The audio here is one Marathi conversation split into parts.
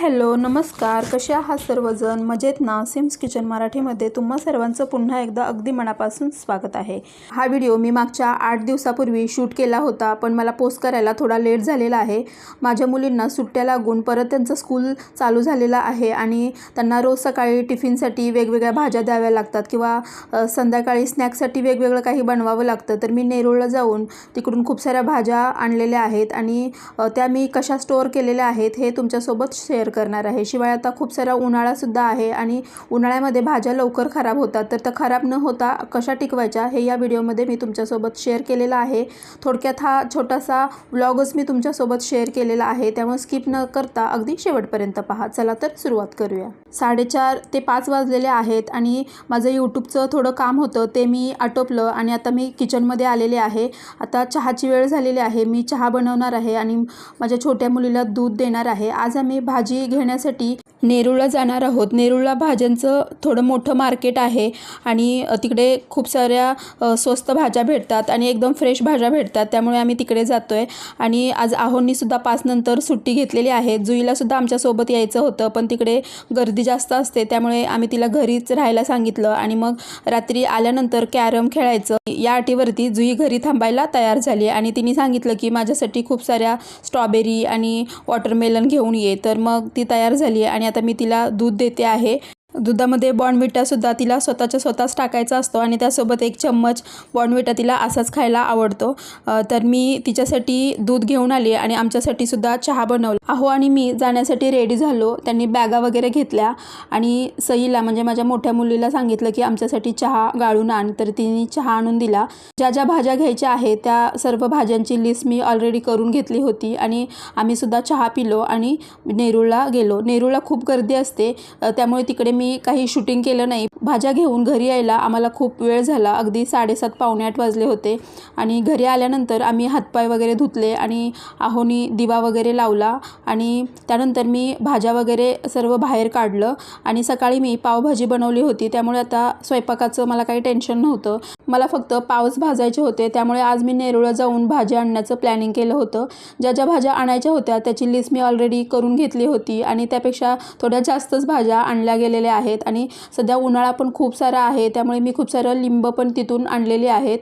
हॅलो नमस्कार. कसे आहात सर्वजण? मजेत ना? सिम्स किचन मराठीमध्ये तुम्हा सर्वांचं पुन्हा एकदा अगदी मनापासून स्वागत आहे. हा व्हिडिओ मी मागच्या आठ दिवसापूर्वी शूट केला होता पण मला पोस्ट करायला थोडा लेट झालेला आहे. माझ्या मुलींना सुट्ट्या लागून परत त्यांचं स्कूल चालू झालेलं आहे आणि त्यांना रोज सकाळी टिफिनसाठी वेगवेगळ्या भाज्या द्याव्या लागतात किंवा संध्याकाळी स्नॅक्ससाठी वेगवेगळं काही बनवावं लागतं. तर मी नेरूळला जाऊन तिकडून खूप साऱ्या भाज्या आणलेल्या आहेत आणि त्या मी कशा स्टोअर केलेल्या आहेत हे तुमच्यासोबत शेअर करणार आहे. शिवाय आता खूप सारा उन्हाळासुद्धा आहे आणि उन्हाळ्यामध्ये भाज्या लवकर खराब होतात. तर त्या खराब न होता कशा टिकवायच्या हे या व्हिडिओमध्ये मी तुमच्यासोबत शेअर केलेलं आहे. थोडक्यात हा छोटासा व्लॉगच मी तुमच्यासोबत शेअर केलेला आहे. त्यामुळे स्किप न करता अगदी शेवटपर्यंत पहा. चला तर सुरुवात करूया. साडेचार ते पाच वाजलेले आहेत आणि माझं यूट्यूबचं थोडं काम होतं ते मी आटोपलं आणि आता मी किचनमध्ये आलेले आहे. आता चहाची वेळ झालेली आहे. मी चहा बनवणार आहे आणि माझ्या छोट्या मुलीला दूध देणार आहे. आज आम्ही भाजी घेण्यासाठी नेरूळला जाणार आहोत. नेरूळला भाज्यांचं थोडं मोठं मार्केट आहे आणि तिकडे खूप साऱ्या स्वस्त भाज्या भेटतात आणि एकदम फ्रेश भाज्या भेटतात. त्यामुळे आम्ही तिकडे जातो आहे आणि आज आहोंनीसुद्धा पाच नंतर सुट्टी घेतलेली आहे. जुईलासुद्धा आमच्यासोबत यायचं होतं पण तिकडे गर्दी जास्त असते. त्यामुळे आम्ही तिला घरीच राहायला सांगितलं आणि मग रात्री आल्यानंतर कॅरम खेळायचं. या अटीवरती जुई घरी थांबायला तयार झाली आणि तिने सांगितलं की माझ्यासाठी खूप साऱ्या स्ट्रॉबेरी आणि वॉटरमेलन घेऊन ये. तर मग ती तयार झाली आणि आता मी तिला दूध देते आहे. दुधामध्ये बॉर्नविटासुद्धा तिला स्वतःच्या स्वतःच टाकायचा असतो आणि त्यासोबत एक चम्मच बॉर्नविटा तिला असाच खायला आवडतो. तर मी तिच्यासाठी दूध घेऊन आली आणि आमच्यासाठी सुद्धा चहा बनवला. अहो आणि मी जाण्यासाठी रेडी झालो. त्यांनी बॅगा वगैरे घेतल्या आणि सईला म्हणजे माझ्या मोठ्या मुलीला सांगितलं की आमच्यासाठी चहा गाळून आण. तर तिने चहा आणून दिला. ज्या ज्या भाज्या घ्यायच्या आहेत त्या सर्व भाज्यांची लिस्ट मी ऑलरेडी करून घेतली होती आणि आम्ही सुद्धा चहा पिलो आणि नेरूळला गेलो. नेरूळला खूप गर्दी असते त्यामुळे तिकडे मी काही शूटिंग केलं नाही. भाज्या घेऊन घरी यायला आम्हाला खूप वेळ झाला. अगदी साडेसात पावणे आठ वाजले होते. आणि घरी आल्यानंतर आम्ही हातपाय वगैरे धुतले आणि आहोनी दिवा वगैरे लावला. आणि त्यानंतर मी भाज्या वगैरे सर्व बाहेर काढलं. आणि सकाळी मी पावभाजी बनवली होती. त्यामुळे आता स्वयंपाकाचं मला काही टेन्शन नव्हतं. मला फक्त पावच भाजायचे होते. त्यामुळे आज मी नेरूळला जाऊन भाज्या आणण्याचं प्लॅनिंग केलं होतं. ज्या ज्या भाज्या आणायच्या होत्या त्याची लिस्ट मी ऑलरेडी करून घेतली होती. आणि त्यापेक्षा थोड्या जास्तच भाज्या आणल्या गेलेल्या आहेत आणि सध्या उन्हाळा पण खूप सारा आहे त्यामुळे मी खूप सारं लिंब पण तिथून आणलेली आहेत.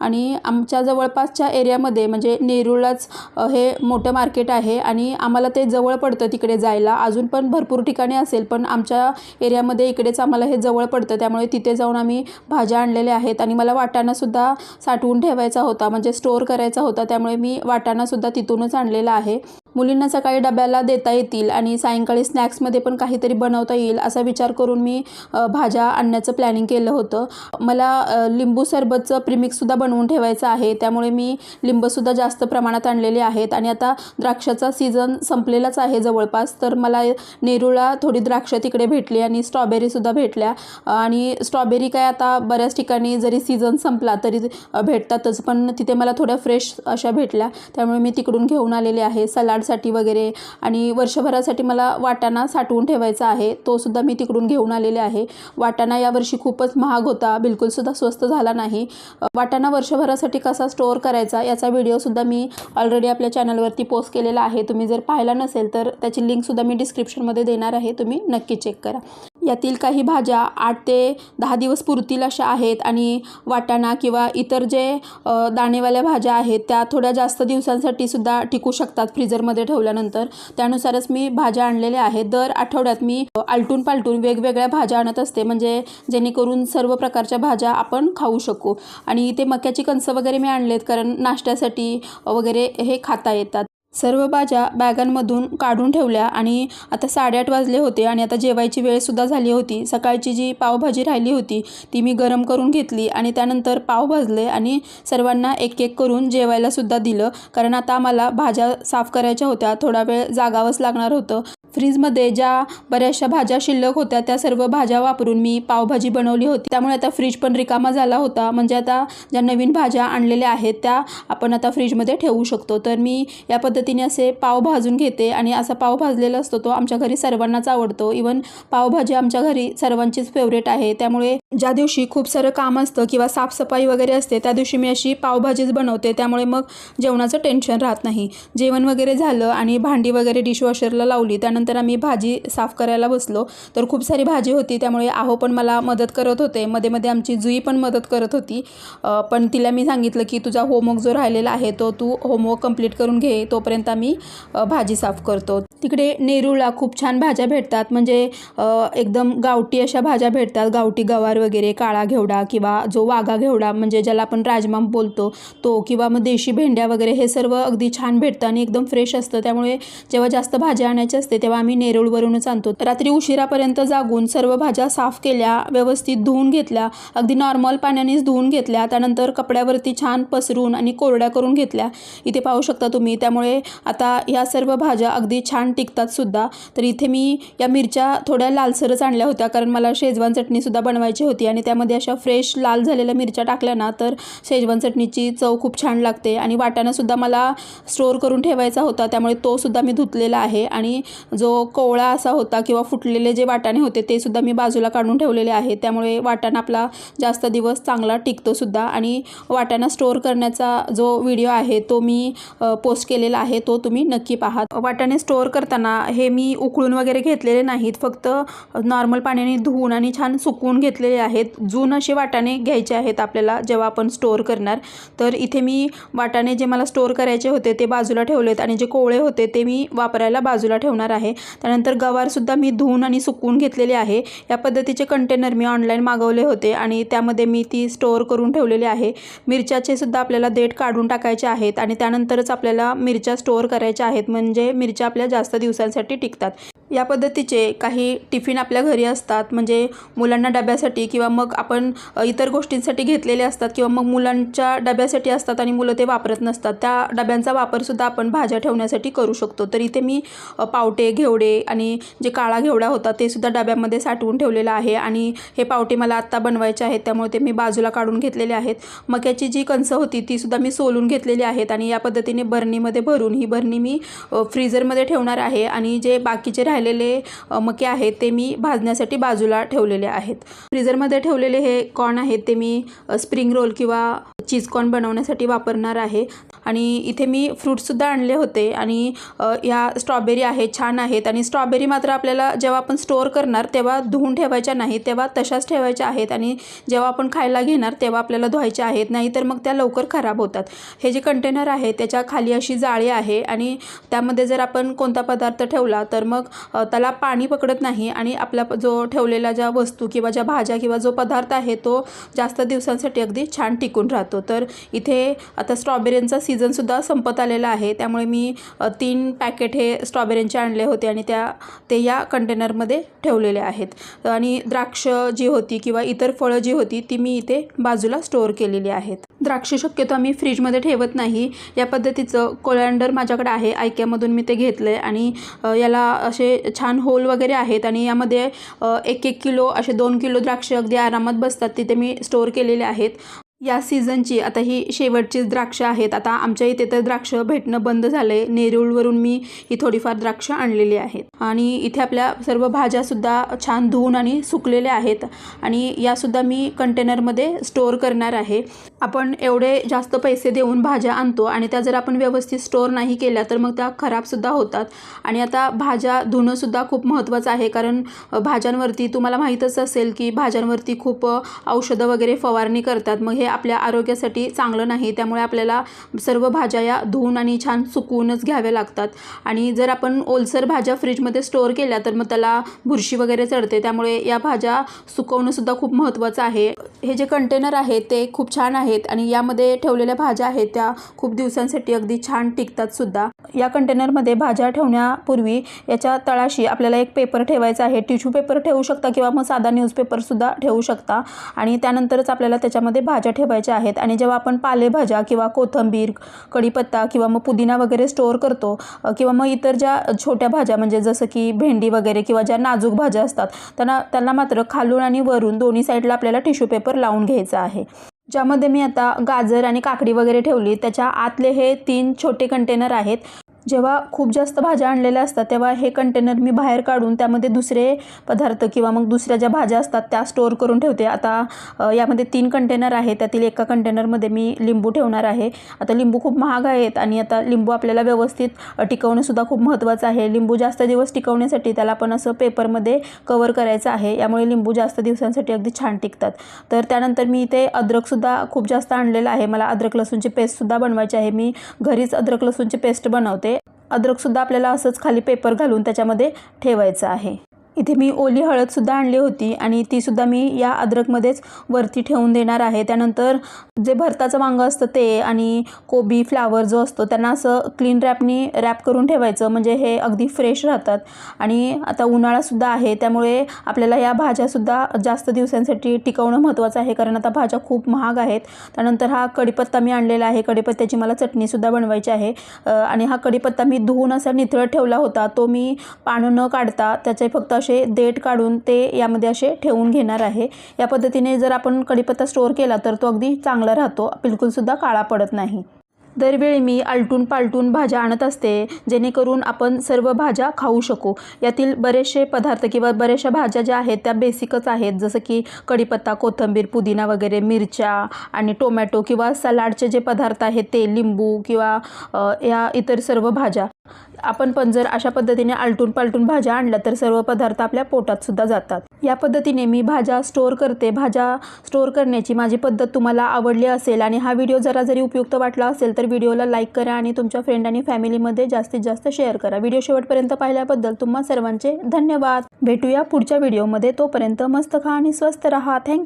आणि आमच्या जवळपासच्या एरियामध्ये म्हणजे नेरूळलाच हे मोठं मार्केट आहे आणि आम्हाला ते जवळ पडतं तिकडे जायला. अजून पण भरपूर ठिकाणी असेल पण आमच्या एरियामध्ये इकडेच आम्हाला हे जवळ पडतं. त्यामुळे तिथे जाऊन आम्ही भाज्या आणलेल्या आहेत आणि मला वाटाणासुद्धा साठवून ठेवायचा होता म्हणजे स्टोअर करायचा होता त्यामुळे मी वाटाणासुद्धा तिथूनच आणलेला आहे. मुलींना सकाळी डब्याला देता येतील आणि सायंकाळी स्नॅक्समध्ये पण काहीतरी बनवता येईल असा विचार करून मी भाज्या आणण्याचं प्लॅनिंग केलं होतं. मला लिंबू सरबतचं प्रिमिक्ससुद्धा बनवून ठेवायचं आहे. त्यामुळे मी लिंबसुद्धा जास्त प्रमाणात आणलेले आहेत. आणि आता द्राक्षाचा सीझन संपलेलाच आहे जवळपास. तर मला नेरूळला थोडी द्राक्ष तिकडे भेटली आणि स्ट्रॉबेरीसुद्धा भेटल्या. आणि स्ट्रॉबेरी काय आता बऱ्याच ठिकाणी जरी सीझन संपला तरी भेटतातच. पण तिथे मला थोड्या फ्रेश अशा भेटल्या. त्यामुळे मी तिकडून घेऊन आलेले आहे. सलाड सलाडसाठी वगैरे आणि वर्षभरासाठी मला वाटाणा साठवून ठेवायचा आहे. तो सुद्धा मी तिकडून घेऊन आलेले आहे. वाटाणा यावर्षी खूपच महाग होता. बिलकुलसुद्धा स्वस्त झाला नाही. वाटाणा वर्षभरासाठी कसा स्टोअर करायचा याचा व्हिडिओसुद्धा मी ऑलरेडी आपल्या चॅनलवरती पोस्ट केलेला आहे. तुम्ही जर पाहिला नसेल तर त्याची लिंकसुद्धा मी डिस्क्रिप्शनमध्ये देणार आहे. तुम्ही नक्की चेक करा. यातील काही भाज्या आठ ते दहा दिवस पुरतील अशा आहेत आणि वाटाणा किंवा इतर जे दाणेवाल्या भाज्या आहेत त्या थोड्या जास्त दिवसांसाठी सुद्धा टिकू शकतात फ्रीजरमध्ये ठेवल्यानंतर. त्यानुसारच मी भाज्या आणलेल्या आहेत. दर आठवड्यात मी आलटून पालटून वेगवेगळ्या भाज्या आणत असते. म्हणजे जेणेकरून सर्व प्रकारच्या भाज्या आपण खाऊ शकू. आणि ते मक्याची कणसं वगैरे मी आणलेत कारण नाश्त्यासाठी वगैरे हे खाता येतात. सर्व भाज्या बॅगांमधून काढून ठेवल्या आणि आता साडेआठ वाजले होते आणि आता जेवायची वेळसुद्धा झाली होती. सकाळची जी पावभाजी राहिली होती ती मी गरम करून घेतली आणि त्यानंतर पाव भाजले आणि सर्वांना एक एक करून जेवायलासुद्धा दिलं. कारण आता आम्हाला भाज्या साफ करायच्या होत्या. थोडा वेळ जागावंच लागणार होतं. फ्रीजमध्ये ज्या बऱ्याचशा भाज्या शिल्लक होत्या त्या सर्व भाज्या वापरून मी पावभाजी बनवली होती. त्यामुळे आता फ्रीज पण रिकामा झाला होता. म्हणजे आता ज्या नवीन भाज्या आणलेल्या आहेत त्या आपण आता फ्रीजमध्ये ठेवू शकतो. तर मी या पद्धतीने असे पाव भाजून घेते आणि असा पाव भाजलेला असतो तो आमच्या घरी सर्वांनाच आवडतो. इवन पावभाजी आमच्या घरी सर्वांचीच फेवरेट आहे. त्यामुळे ज्या दिवशी खूप सारं काम असतं किंवा साफसफाई वगैरे असते त्या दिवशी मी अशी पावभाजीच बनवते. त्यामुळे मग जेवणाचं टेन्शन राहत नाही. जेवण वगैरे झालं आणि भांडी वगैरे डिशवॉशरला लावली त्यानंतर आम्ही भाजी साफ करायला बसलो. तर खूप सारी भाजी होती त्यामुळे आहो पण मला मदत करत होते. मध्ये मध्ये आमची जुई पण मदत करत होती. पण तिला मी सांगितलं की तुझा होमवर्क जो राहिलेला आहे तो तू होमवर्क कंप्लीट करून घे. तोपर्यंत आम्ही भाजी साफ करतो. तिकडे नेरूळला खूप छान भाज्या भेटतात. म्हणजे एकदम गावठी अशा भाज्या भेटतात. गावठी गवार वगैरे काळा घेवडा किंवा जो वाघा घेवडा म्हणजे ज्याला आपण राजमा बोलतो तो किंवा मग देशी भेंड्या वगैरे हे सर्व अगदी छान भेटतं आणि एकदम फ्रेश असतं. त्यामुळे जेव्हा जास्त भाज्या आणायची असते तेव्हा आम्ही नेरूळवरूनच आणतो. रात्री उशिरापर्यंत जागून सर्व भाज्या साफ केल्या व्यवस्थित धुवून घेतल्या अगदी नॉर्मल पाण्यानेच धुवून घेतल्या त्यानंतर कपड्यावरती छान पसरून आणि कोरड्या करून घेतल्या. इथे पाहू शकता तुम्ही. त्यामुळे आता ह्या सर्व भाज्या अगदी छान टिकतात सुद्धा तर इथे मी या मिरच्या थोड्या लालसरच आणल्या होत्या. कारण मला शेजवान चटणीसुद्धा बनवायची होती आणि त्यामध्ये अशा फ्रेश लाल झालेल्या मिरच्या टाकल्या ना तर शेजवान चटणीची चव खूप छान लागते. आणि वाटाणासुद्धा मला स्टोअर करून ठेवायचा होता. त्यामुळे तोसुद्धा मी धुतलेला आहे. आणि जो कोवळा असा होता किंवा फुटलेले जे वाटाणे होते ते सुद्धा मी बाजूला काढून ठेवलेले आहे. त्यामुळे वाटाणा आपला जास्त दिवस चांगला टिकतो सुद्धा आणि वाटाणा स्टोअर करण्याचा जो व्हिडिओ आहे तो मी पोस्ट केलेला आहे. तो तुम्ही नक्की पाहा. वाटाणे स्टोअर करताना हे मी उकळून वगैरे घेतलेले नाहीत. फक्त नॉर्मल पाण्याने धुवून आणि छान सुकवून घेतलेले आहेत. जून असे वाटाणे घ्यायचे आहेत आपल्याला जेव्हा आपण स्टोअर करणार. तर इथे मी वाटाणे जे मला स्टोअर करायचे होते ते बाजूला ठेवलेत आणि जे कोवळे होते ते मी वापरायला बाजूला ठेवणार आहे. त्यानंतर गवारसुद्धा मी धुवून आणि सुकवून घेतलेले आहे. या पद्धतीचे कंटेनर मी ऑनलाईन मागवले होते आणि त्यामध्ये मी ती स्टोअर करून ठेवलेले आहे. मिरच्याचे सुद्धा आपल्याला देठ काढून टाकायचे आहेत आणि त्यानंतरच आपल्याला मिरच्या स्टोअर करायच्या आहेत. म्हणजे मिरच्या आपल्या जास्त दिवसांसाठी टिकतात. या पद्धतीचे काही टिफिन आपल्या घरी असतात. म्हणजे मुलांना डब्यासाठी किंवा मग आपण इतर गोष्टींसाठी घेतलेले असतात किंवा मग मुलांच्या डब्यासाठी असतात आणि मुलं ते वापरत नसतात. त्या डब्यांचा वापरसुद्धा आपण भाज्या ठेवण्यासाठी करू शकतो. तर इथे मी पावटे घेवडे आणि जे काळा घेवडा होता ते सुद्धा डब्यामध्ये साठवून ठेवलेलं आहे आणि हे पावटे मला आत्ता बनवायचे आहेत. त्यामुळे ते मी बाजूला काढून घेतलेले आहेत. मक्याची जी कणसं होती ती सुद्धा मी सोलून घेतलेली आहेत आणि या पद्धतीने बरणीमध्ये भरून ही बरणी मी फ्रीजरमध्ये ठेवणार आहे आणि जे बाकीचे राहिलेले मके आहेत ते मी भाजण्यासाठी बाजूला ठेवलेले आहेत. फ्रीजरमध्ये ठेवलेले हे कॉर्न आहेत ते मी स्प्रिंग रोल किंवा चीज कॉर्न बनवण्यासाठी वापरणार आहे. आणि इथे मी फ्रूटसुद्धा आणले होते आणि या स्ट्रॉबेरी आहेत छान आहेत आणि स्ट्रॉबेरी मात्र आपल्याला जेव्हा आपण स्टोअर करणार तेव्हा धुवून ठेवायच्या नाही तेव्हा तशाच ठेवायच्या आहेत आणि जेव्हा आपण खायला घेणार तेव्हा आपल्याला धुवायच्या आहेत नाही तर मग त्या लवकर खराब होतात. हे जे कंटेनर आहे त्याच्याखाली अशी जाळी आहे आणि त्यामध्ये जर आपण कोणता पदार्थ ठेवला तर मग त्याला पाणी पकडत नाही आणि आपला जो ठेवलेला ज्या वस्तू किंवा ज्या भाज्या किंवा जो पदार्थ आहे तो जास्त दिवसांसाठी अगदी छान टिकून राहतो. तर इथे आता स्ट्रॉबेरींचा सीझनसुद्धा संपत आलेला आहे. त्यामुळे मी तीन पॅकेट हे स्ट्रॉबेरींचे आणले होते आणि त्या ते या कंटेनरमध्ये ठेवलेले आहेत. आणि द्राक्ष जी होती किंवा इतर फळं जी होती ती मी इथे बाजूला स्टोअर केलेली आहेत. द्राक्ष शक्यतो आम्ही फ्रीजमध्ये ठेवत नाही. या पद्धतीचं कोलँडर माझ्याकडे आहे. आयक्यामधून मी ते घेतलं आहे आणि याला असे छान होल वगैरे आहेत आणि यामध्ये एक एक किलो असे दोन किलो द्राक्ष अगदी आरामात बसतात. तिथे मी स्टोअर केलेले आहेत. या सीझनची आता ही शेवटची द्राक्ष आहेत. आता आमच्या इथे तर द्राक्ष भेटणं बंद झालं आहे नेरूळवरून मी ही थोडीफार द्राक्ष आणलेली आहेत. आणि इथे आपल्या सर्व भाज्यासुद्धा छान धुवून आणि सुकलेल्या आहेत. आणि यासुद्धा मी कंटेनरमध्ये स्टोअर करणार आहे. आपण एवढे जास्त पैसे देऊन भाज्या आणतो आणि त्या जर आपण व्यवस्थित स्टोअर नाही केल्या तर मग त्या खराबसुद्धा होतात. आणि आता भाज्या धुणंसुद्धा खूप महत्त्वाचं आहे कारण भाज्यांवरती तुम्हाला माहीतच असेल की भाज्यांवरती खूप औषधं वगैरे फवारणी करतात. मग हे आपल्या आरोग्यासाठी चांगलं नाही त्यामुळे आपल्याला सर्व भाज्या या धुवून आणि छान सुकवूनच घ्याव्या लागतात. आणि जर आपण ओलसर भाज्या फ्रीजमध्ये स्टोअर केल्या तर मग त्याला बुरशी वगैरे चढते. त्यामुळे या भाज्या सुकवणंसुद्धा खूप महत्त्वाचं आहे. हे जे कंटेनर आहे ते खूप छान आहे. आहेत आणि यामध्ये ठेवलेल्या भाज्या आहेत त्या खूप दिवसांसाठी अगदी छान टिकतात सुद्धा. या कंटेनरमध्ये भाज्या ठेवण्यापूर्वी याच्या तळाशी आपल्याला एक पेपर ठेवायचा आहे. टिश्यू पेपर ठेवू शकता किंवा मग साधा न्यूजपेपरसुद्धा ठेवू शकता. आणि त्यानंतरच आपल्याला त्याच्यामध्ये भाज्या ठेवायच्या आहेत. आणि जेव्हा आपण पालेभाज्या किंवा कोथिंबीर कढीपत्ता किंवा मग पुदिना वगैरे स्टोअर करतो किंवा मग इतर ज्या छोट्या भाज्या म्हणजे जसं की भेंडी वगैरे किंवा ज्या नाजूक भाज्या असतात त्यांना त्यांना मात्र खालून आणि वरून दोन्ही साईडला आपल्याला टिश्यू पेपर लावून घ्यायचा आहे. ज्यामध्ये मी आता गाजर आणि काकडी वगैरे ठेवली त्याच्या आतले हे तीन छोटे कंटेनर आहेत. जेव्हा खूप जास्त भाज्या आणलेल्या असतात तेव्हा हे कंटेनर मी बाहेर काढून त्यामध्ये दुसरे पदार्थ किंवा मग दुसऱ्या ज्या भाज्या असतात त्या स्टोअर करून ठेवते. आता यामध्ये तीन कंटेनर आहे त्यातील एका कंटेनरमध्ये मी लिंबू ठेवणार आहे. आता लिंबू खूप महाग आहेत आणि आता लिंबू आपल्याला व्यवस्थित टिकवणंसुद्धा खूप महत्त्वाचं आहे. लिंबू जास्त दिवस टिकवण्यासाठी त्याला आपण असं पेपरमध्ये कवर करायचं आहे. यामुळे लिंबू जास्त दिवसांसाठी अगदी छान टिकतात. तर त्यानंतर मी इथे अद्रकसुद्धा खूप जास्त आणलेलं आहे. मला अद्रक लसूणची पेस्टसुद्धा बनवायची आहे. मी घरीच अद्रक लसूणची पेस्ट बनवते. अद्रकसुद्धा आपल्याला असंच खाली पेपर घालून त्याच्यामध्ये ठेवायचं आहे. इथे मी ओली हळदसुद्धा आणली होती आणि तीसुद्धा मी या अद्रकमध्येच वरती ठेवून देणार आहे. त्यानंतर जे भरताचं वांगं असतं ते आणि कोबी फ्लावर जो असतो त्यांना असं क्लीन रॅपनी रॅप करून ठेवायचं. म्हणजे हे अगदी फ्रेश राहतात. आणि आता उन्हाळासुद्धा आहे त्यामुळे आपल्याला या भाज्यासुद्धा जास्त दिवसांसाठी टिकवणं महत्त्वाचं आहे कारण आता भाज्या खूप महाग आहेत. त्यानंतर हा कढीपत्ता मी आणलेला आहे. कढीपत्त्याची मला चटणीसुद्धा बनवायची आहे. आणि हा कढीपत्ता मी धुवून असा निथळत ठेवला होता. तो मी पानं न काढता त्याचे फक्त असे देठ काढून ते यामध्ये असे ठेवून घेणार आहे. या पद्धतीने जर आपण कढीपत्ता स्टोअर केला तर तो अगदी चांगला राहतो. बिलकुलसुद्धा काळा पडत नाही. दरवेळी मी आलटून पालटून भाज्या आणत असते जेणेकरून आपण सर्व भाज्या खाऊ शकू. यातील बरेचसे पदार्थ किंवा बऱ्याचशा भाज्या ज्या आहेत त्या बेसिकच आहेत. जसं की कढीपत्ता कोथिंबीर पुदिना वगैरे मिरच्या आणि टोमॅटो किंवा सलाडचे जे पदार्थ आहेत ते लिंबू किंवा या इतर सर्व भाज्या. आपण पण जर अशा पद्धतीने आलटून पालटून भाज्या आणल्या तर सर्व पदार्थ आपल्या पोटात सुद्धा जातात. या पद्धतीने मी भाज्या स्टोअर करते. भाज्या स्टोअर करण्याची माझी पद्धत तुम्हाला आवडली असेल आणि हा व्हिडिओ जरा जरी उपयुक्त वाटला असेल तर व्हिडिओला लाईक करा आणि तुमच्या फ्रेंड आणि फॅमिलीमध्ये जास्तीत जास्त शेअर करा. व्हिडिओ शेवटपर्यंत पाहिल्याबद्दल तुम्हा सर्वांचे धन्यवाद. भेटूया पुढच्या व्हिडिओमध्ये तोपर्यंत मस्त खा आणि स्वस्त रहा. थँक्यू